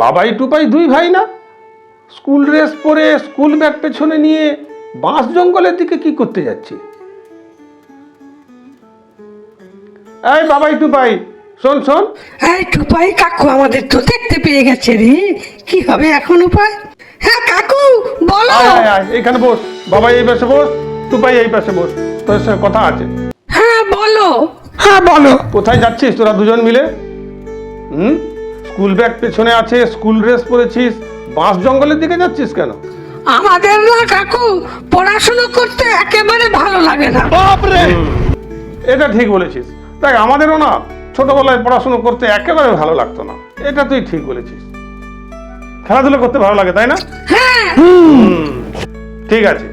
বাবাই টুপাই দুই ভাই না? স্কুল ড্রেস পরে স্কুল ব্যাগ পেছনে নিয়ে বাঁশ জঙ্গলের দিকে কি করতে যাচ্ছে? এই বাবাই টুপাই শোন শোন। এই টুপাই কাকু আমাদের তো দেখতে পেয়ে গেছে রে। কি হবে এখন উপায়? হ্যাঁ কাকু বলো। আয় আয় আয় এখানে বস। বাবাই এই পাশে বস টুপাই এই পাশে বস। তোর সঙ্গে কথা আছে। হ্যাঁ বলো। হ্যাঁ বলো। কোথায় যাচ্ছিস তোরা দুজন মিলে? হুম? স্কুল ব্যাগ পেছনে আছে স্কুল ড্রেস পরেছিস বাঁশ জঙ্গলের দিকে যাচ্ছিস কেন? আমাদের না কাকু পড়াশোনা করতে একেবারে ভালো লাগে না। এটা ঠিক বলেছিস। তাই আমাদেরও না ছোটবেলায় পড়াশুনো করতে একেবারে ভালো লাগতো না। এটা তুই ঠিক বলেছিস। খেলাধুলা করতে ভালো লাগে তাই না? হ্যাঁ। ঠিক আছে।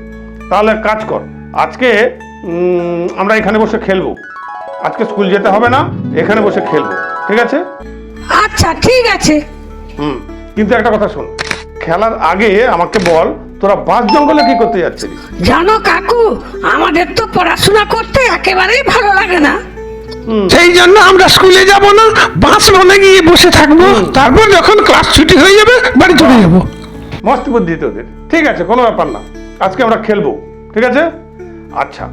তাহলে এক কাজ কর। আজকে আমরা এখানে বসে খেলব। আজকে স্কুল যেতে হবে না এখানে বসে খেলব। ঠিক আছে? আচ্ছা ঠিক আছে। হুম কিন্তু একটা কথা শোন খেলার আগে আমাকে বল তোরা বাঁশ জঙ্গলে কি করতে যাচ্ছিস জানো কাকু আমাদের তো পড়াশোনা করতে একেবারেই ভালো লাগে না। সেই জন্য আমরা স্কুলে যাব না বাস বনে গিয়ে বসে থাকব তারপর যখন ক্লাস ছুটি হয়ে যাবে বাড়ি চলে যাব। মস্ত বুদ্ধি তোদের। ঠিক আছে কোনো ব্যাপার না। আজকে আমরা খেলব ঠিক আছে? আচ্ছা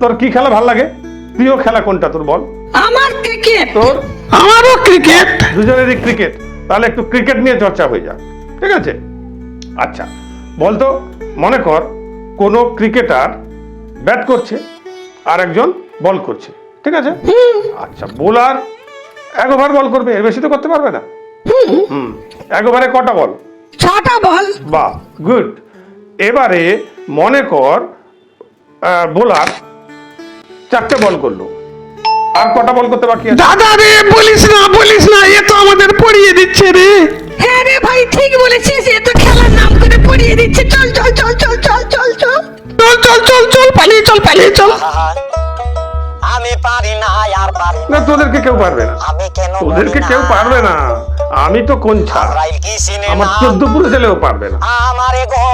তোর কি খেলা ভালো লাগে? প্রিয় খেলা কোনটা তোর বল। আমার ক্রিকেট তোর? আমারও ক্রিকেট দুজনেরই ক্রিকেট তাহলে একটু ক্রিকেট নিয়ে চর্চা হয়ে যাক। ঠিক আছে? আচ্ছা বলতো মনে কর কোনো ক্রিকেটার ব্যাট করছে আর একজন বল করছে। ঠিক আছে? আচ্ছা বোলার এক ওভার বল করবে এর বেশি তো করতে পারবে না। হুম। এক ওভারে কটা বল ছটা বল বাহ গুড এবারে মনে কর বোলার চারটে বল করল। আর কটা বল করতে বাকি আছে? দাদা রে বলিস না বলিস না এ তো আমাদের পড়িয়ে দিচ্ছে রে। হ্যাঁ রে ভাই ঠিক বলেছিস এ তো খেলার নাম করে পড়িয়ে দিচ্ছে। চল চল চল চল চল চল চল। চল চল চল চল পালিয়ে চল পালিয়ে চল। আমি পারি না আর পারি না। তোদেরকে কেউ পারবে না। আমি কেন তোদেরকে কেউ পারবে না। আমি তো কোন ছাড় আমার চোদ্দ পুরো ছেলেও পারবে না। আমারে গো